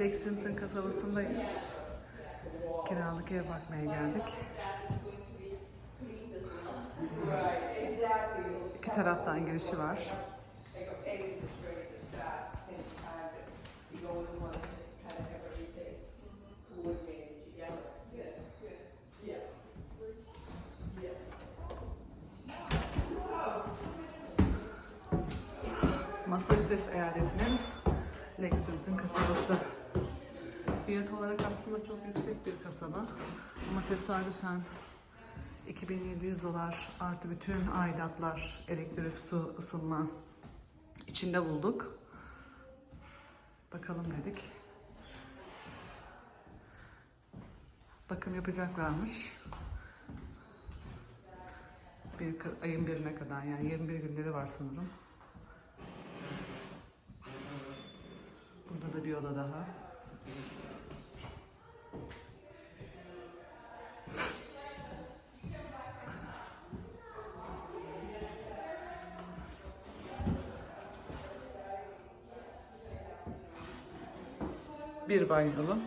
Lexington kasabasındayız. Kiralık ev bakmaya geldik. İki taraftan girişi var. Massachusetts eyaletinin Lexington kasabası. Fiyat olarak aslında çok yüksek bir kasaba ama tesadüfen 2700 dolar artı bütün aidatlar, elektrik, su, ısınma içinde bulduk. Bakalım dedik. Bakım yapacaklarmış. Bir, ayın birine kadar yani 21 günleri var sanırım. Burada da bir oda daha. Bir banyolu.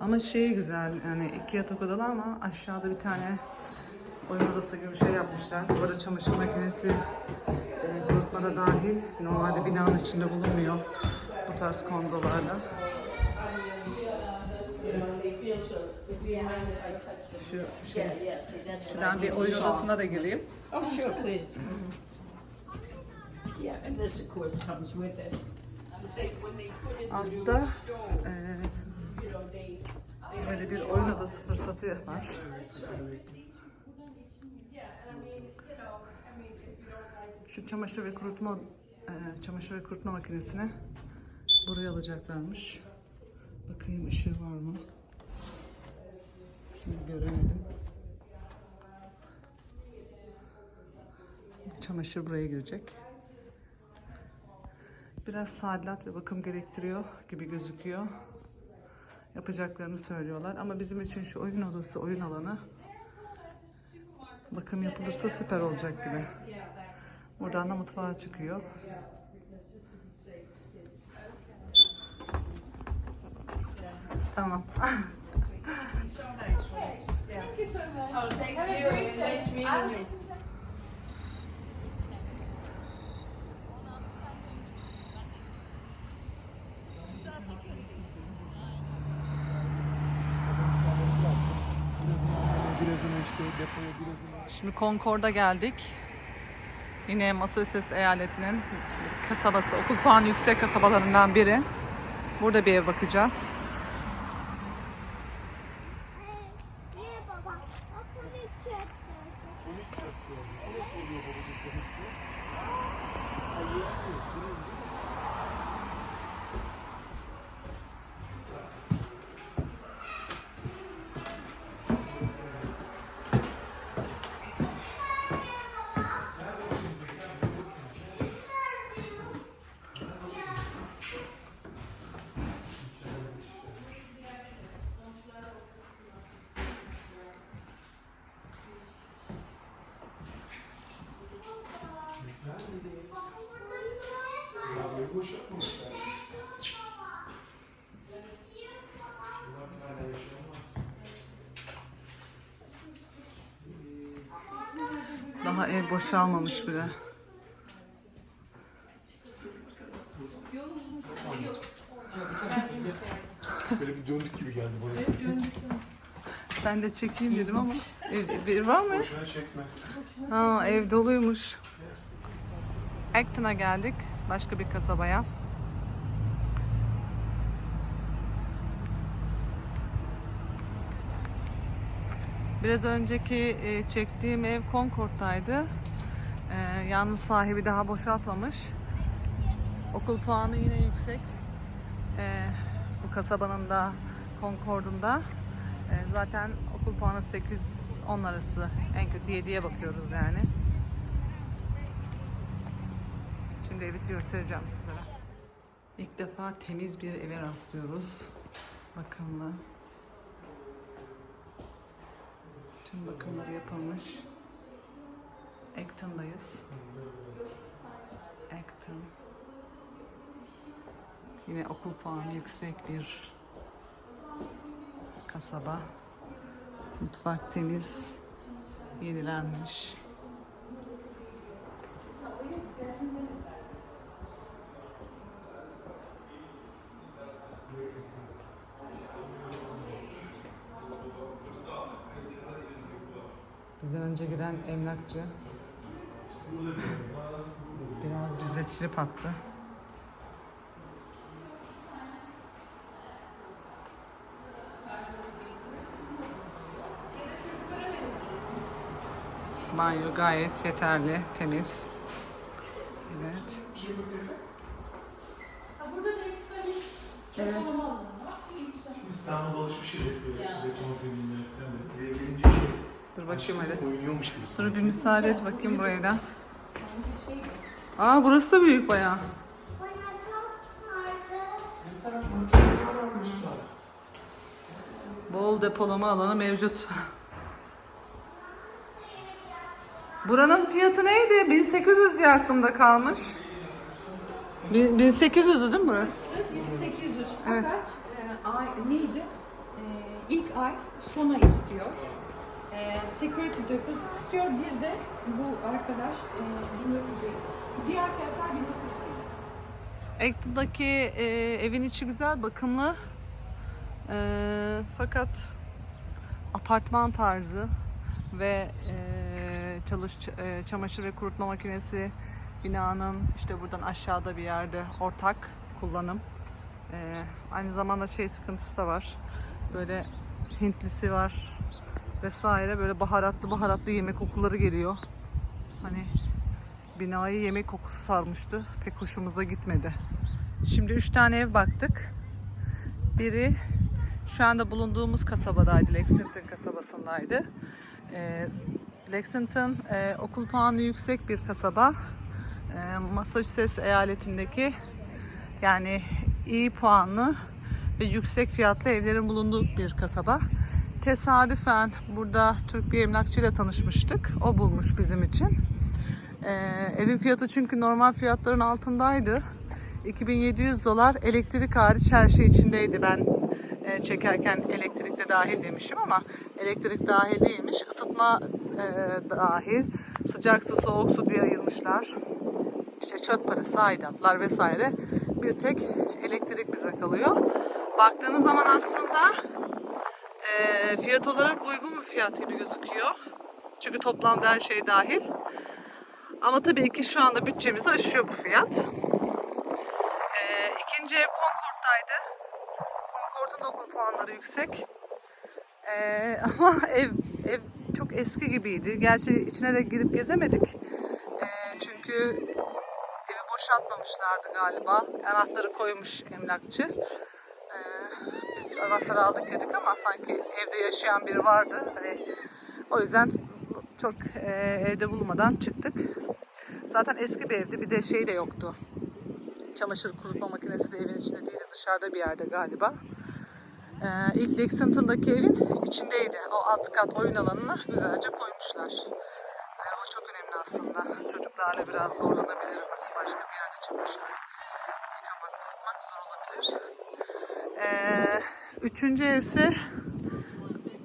Ama şey güzel yani iki yatak odalı ama aşağıda bir tane oyun odası gibi bir şey yapmışlar. Arada çamaşır makinesi e, kurutma da dahil. Normalde binanın içinde bulunmuyor bu tarz kondolarda. Şu şey, şuradan bir oyun odasına da gireyim. Oh, sure, please. Yeah, and this of course comes with it. Altta e, böyle bir oyun odası fırsatı var. Şu çamaşır ve kurutma e, çamaşır ve kurutma makinesini buraya alacaklarmış. Bakayım ışığı var mı? Şimdi göremedim. Çamaşır buraya girecek. Biraz sadilat ve bakım gerektiriyor gibi gözüküyor. Yapacaklarını söylüyorlar ama bizim için şu oyun odası, oyun alanı bakım yapılırsa süper olacak gibi. Buradan da mutfağa çıkıyor. Tamam. Oh, thank you. Nice meeting you. Şimdi Concord'a geldik. Yine Massachusetts eyaletinin bir kasabası, okul puanı yüksek kasabalarından biri. Burada bir ev bakacağız. Daha ev boşalmamış bile. Böyle bir döndük gibi geldi bana. Ben de çekeyim dedim ama ev, bir var mı? Boşuna çekme. Ha, ev doluymuş. Acton'a geldik. Başka bir kasabaya. Biraz önceki e, çektiğim ev Concord'daydı. E, yalnız sahibi daha boşaltmamış. Okul puanı yine yüksek. E, bu kasabanın da Concord'un da. E, zaten okul puanı 8-10 arası. En kötü 7'ye bakıyoruz yani. Şimdi evi göstereceğim sizlere. İlk defa temiz bir eve rastlıyoruz. Bakımlı. Tüm bakımları yapılmış. Acton'dayız. Acton. Yine okul puanı yüksek bir kasaba. Mutfak temiz, yenilenmiş. Önce giren emlakçı biraz bize trip attı. Banyo gayet yeterli, temiz. Evet. Biz İstanbul'da alışmışız hep böyle beton zeminler falan. Buraya gelince şey, Dur bakayım hadi. oynuyormuş gibi. Dur bir müsaade et bakayım buraya da. Aa burası da büyük bayağı. Bana çok vardı. Bol depolama alanı mevcut. Buranın fiyatı neydi? 1800 diye aklımda kalmış. Bin- 1800 değil mi burası? 800 Evet. fakat e, ay neydi? E, ilk ay sona istiyor. E, security deposit istiyor. Bir de bu arkadaş e, 1900 Diğer fiyatlar 1900 Acton'daki e, evin içi güzel, bakımlı. E, fakat apartman tarzı ve e, çalış e, çamaşır ve kurutma makinesi binanın işte buradan aşağıda bir yerde ortak kullanım. E, aynı zamanda şey sıkıntısı da var. Böyle Hintlisi var vesaire böyle baharatlı baharatlı yemek kokuları geliyor. Hani binayı yemek kokusu sarmıştı. Pek hoşumuza gitmedi. Şimdi üç tane ev baktık. Biri şu anda bulunduğumuz kasabadaydı. Lexington kasabasındaydı. Ee, Lexington e, okul puanı yüksek bir kasaba. Ee, Massachusetts eyaletindeki yani iyi puanlı ve yüksek fiyatlı evlerin bulunduğu bir kasaba. Tesadüfen burada Türk bir emlakçıyla tanışmıştık. O bulmuş bizim için. Ee, evin fiyatı çünkü normal fiyatların altındaydı. 2700 dolar elektrik hariç her şey içindeydi. Ben e, çekerken elektrik de dahil demişim ama elektrik dahil değilmiş. Isıtma e, dahil. Sıcak su, soğuk su diye ayırmışlar. İşte çöp parası, aidatlar vesaire. Bir tek elektrik bize kalıyor. Baktığınız zaman aslında e, fiyat olarak uygun bir fiyat gibi gözüküyor. Çünkü toplamda her şey dahil. Ama tabii ki şu anda bütçemizi aşıyor bu fiyat. Ee, ikinci ev Concord'daydı. Concord'un da okul puanları yüksek. Ee, ama ev ev çok eski gibiydi. Gerçi içine de girip gezemedik. Ee, çünkü evi boşaltmamışlardı galiba. Anahtarı koymuş emlakçı. Biz anahtarı aldık dedik ama sanki evde yaşayan biri vardı. Hani o yüzden çok e, evde bulmadan çıktık. Zaten eski bir evdi. Bir de şey de yoktu. Çamaşır kurutma makinesi de evin içinde değildi. Dışarıda bir yerde galiba. Ee, ilk Lexington'daki evin içindeydi. O alt kat oyun alanına güzelce koymuşlar. Yani o çok önemli aslında. Çocuklarla biraz zorlanabilir. Başka bir yerde çamaşır yıkamak, kurutmak zor olabilir. Ee, üçüncü ev ise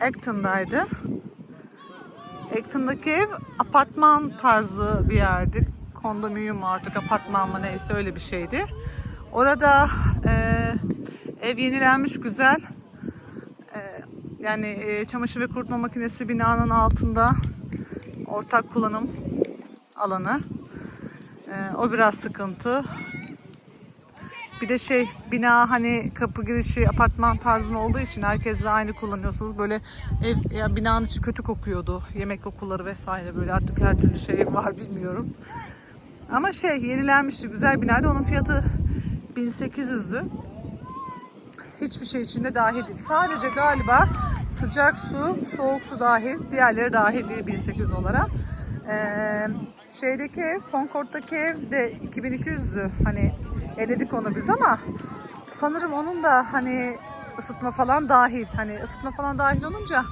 Acton'daydı. Acton'daki ev apartman tarzı bir yerdi. Kondominium artık apartman mı neyse öyle bir şeydi. Orada e, ev yenilenmiş güzel. E, yani e, çamaşır ve kurutma makinesi binanın altında ortak kullanım alanı. E, o biraz sıkıntı. Bir de şey bina hani kapı girişi apartman tarzında olduğu için herkesle aynı kullanıyorsunuz. Böyle ev ya binanın içi kötü kokuyordu. Yemek kokuları vesaire böyle artık her türlü şey var bilmiyorum. Ama şey yenilenmişti güzel binaydı. Onun fiyatı 1800'dü. Hiçbir şey içinde dahil değil. Sadece galiba sıcak su, soğuk su dahil. Diğerleri dahil değil 1800 olarak. Ee, şeydeki ev, Concord'daki ev de 2200'dü. Hani eledik onu biz ama sanırım onun da hani ısıtma falan dahil. Hani ısıtma falan dahil olunca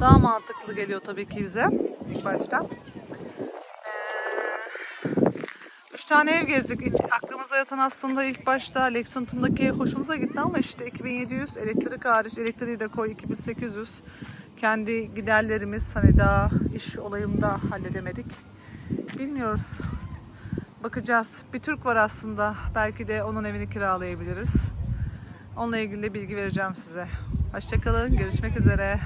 daha mantıklı geliyor tabii ki bize ilk başta. Ee, üç tane ev gezdik. İlk- Aklımıza yatan aslında ilk başta Lexington'daki hoşumuza gitti ama işte 2700 elektrik hariç elektriği de koy 2800. Kendi giderlerimiz hani daha iş olayında halledemedik. Bilmiyoruz. Bakacağız. Bir Türk var aslında. Belki de onun evini kiralayabiliriz. Onunla ilgili de bilgi vereceğim size. Hoşçakalın. Görüşmek üzere.